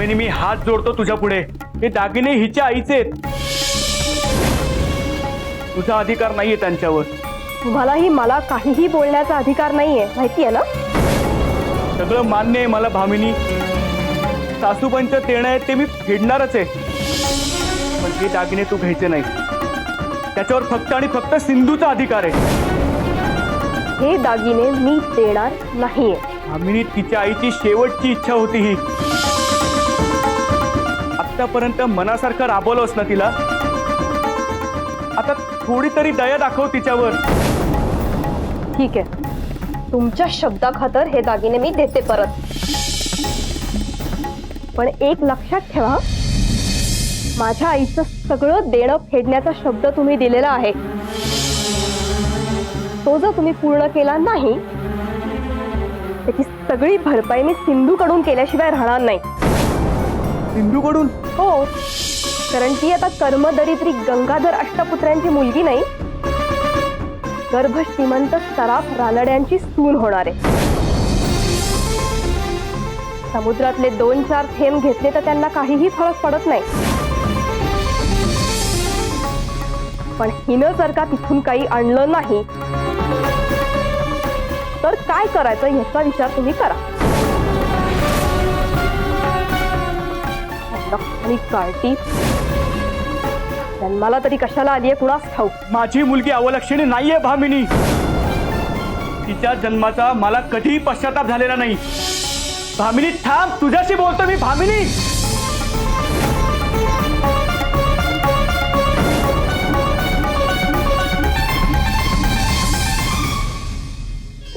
भामिनी मी हात जोडतो तुझ्या पुढे. हे दागिने हिच्या आईचे आहेत. तुझा अधिकार नाहीये त्यांच्यावर. तुम्हालाही मला काहीही बोलण्याचा अधिकार नाहीये माहितीये ना? सगळं मान्य आहे मला भामिनी. सासूबाईंचं देणं आहे ते मी फेडणारच आहे. पण हे दागिने तू घ्यायचे नाही. त्याच्यावर फक्त आणि फक्त सिंधूचा अधिकार आहे. हे दागिने मी देणार नाहीये. भामिनी तिच्या आईची शेवटची इच्छा होती ही. आतापर्यंत मनासारखं राबवलंस ना तिला. आता थोडी तरी दया दाखव तिच्यावर. ठीक आहे. तुमच्या शब्दाखातर हे दागिने मी देते परत. पण एक लक्षात ठेवा माझ्या आईचं सगळं देणं फेडण्याचा शब्द तुम्ही दिलेला आहे. तो जर तुम्ही पूर्ण केला नाही त्याची सगळी भरपाई मी सिंधूकडून केल्याशिवाय राहणार नाही. सिंधूकडून? हो. कारण ती आता कर्मदरिद्री गंगाधर अष्टपुत्र्यांची मुलगी नाही गर्भ श्रीमंत सराफ रानड्यांची सून होणार आहे. समुद्रातले दोन चार थेंब घेतले तर त्यांना काहीही फरक पडत नाही. पण हिनं जर का तिथून काही आणलं नाही तर काय करायचं याचा विचार तुम्ही करा. आणि कार्टी जन्माला तरी कशाला आलीये कुणास ठाऊक? माझी मुलगी अवलक्षणी नाहीये भामिनी. तिच्या जन्माचा मला कधीही पश्चाताप झालेला नाही. भामिनी थांब तुझ्याशी बोलतो मी भामिनी.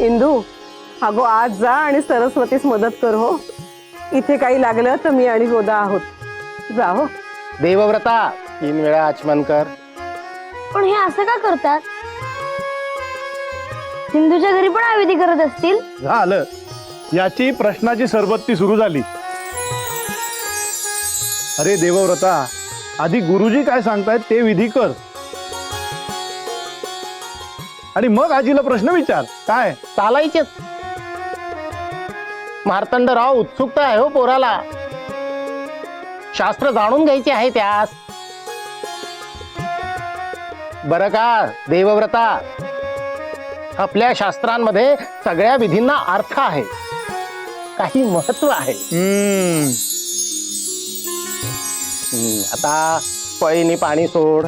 इंदू अगो आज जा आणि सरस्वतीस मदत कर हो. इथे काही लागलं तर मी आणि गोदा आहोत. जा हो देवव्रता तीन वेळा आचमन कर. पण हे असं का करतात? सिंधूच्या घरी पण आविधी करत असतील? झालं. याची प्रश्नाची सरबत्ती सुरू झाली. अरे देवव्रता आधी गुरुजी काय सांगतायत ते विधी कर. आणि मग आजीला प्रश्न विचार. काय? चालायचेच मार्तंडराव उत्सुकता आहे हो पोराला. शास्त्र जाणून घ्यायचे आहे त्यास. बर का देवव्रता. आपल्या शास्त्रांमध्ये सगळ्या विधींना अर्थ आहे. काही महत्त्व आहे. हम्म आता पळीनी पाणी सोड.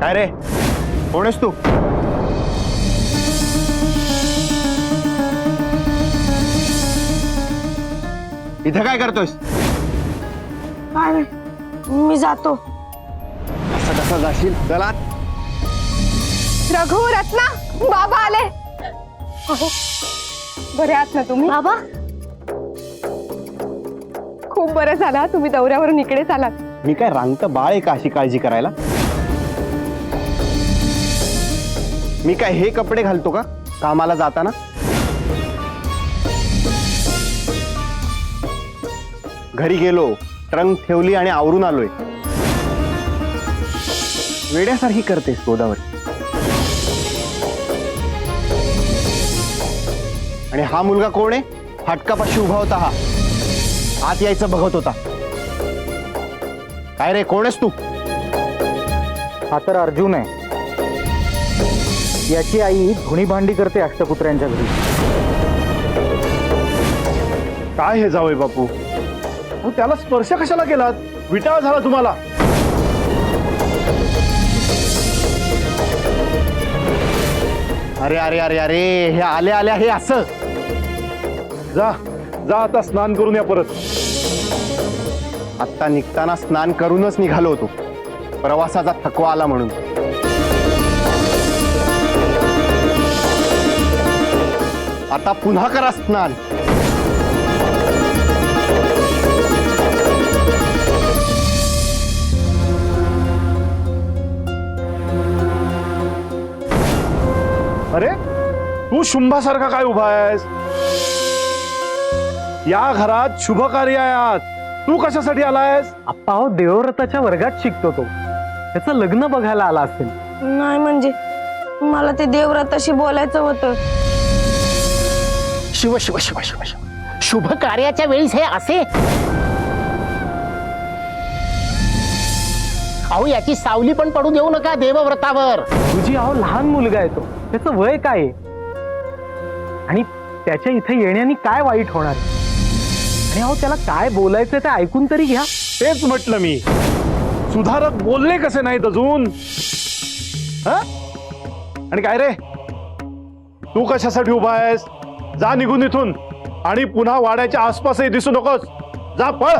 काय रे? कोण आहेस तू? इथे काय करतोयस? मी जातो. असं कसं जाशील? चला. रघु रत्ना बाबा आले. अहो बरे आहात ना तुम्ही? बाबा? खूप बरं झाला तुम्ही दौऱ्यावरून इकडेच आलात. मी काय रांगत बाळ आहे का अशी काळजी करायला? मी काय हे कपडे घालतो का? कामाला जाताना? घरी गेलो ट्रंक ठेवली आणि आवरून आलोय. वेड्यासारखी करतेस गोदावरी. आणि हा मुलगा कोण आहे? फाटकापाशी उभा होता हा. आत यायचं बघत होता. काय रे कोण आहेस तू? हा तर अर्जुन आहे. याची आई धुणी भांडी करते अष्टपुत्र्यांच्या घरी. काय हे जावय बापू? त्याला स्पर्श कशाला केलात? विटाळ झाला तुम्हाला. अरे अरे अरे अरे हे आले आले हे असं. जा जा आता स्नान करून या परत. आत्ता निघताना स्नान करूनच निघालो होतो. प्रवासाचा थकवा आला म्हणून. आता पुन्हा करा स्नान अरे तू शुंभासारखा काय उभा आहेस? या घरात शुभ कार्य आहे आज. तू कशासाठी आलायस? आप्पा हो देवव्रताच्या वर्गात शिकतो तो. त्याचं लग्न बघायला आला असेल. नाही म्हणजे मला ते देवव्रताशी बोलायचं होतं. शिव शिव शिव शिव शिव. शुभ कार्याच्या वेळीस हे असे. अहो याची सावली पण पडू देऊ नका देवव्रतावर. तुझी अहो लहान मुलगा आहे तो. त्याचं वय काय आहे? आणि त्याच्या इथे येण्याने काय वाईट होणार आहे? आणि अहो त्याला काय बोलायचं ते ऐकून तरी घ्या. तेच म्हटलं मी. सुधारक बोलले कसे नाहीत अजून? हं? आणि काय रे? तू कशासाठी उभा आहेस? जा निघून इथून. आणि पुन्हा वाड्याच्या आसपासही दिसू नकोस. जा पळ.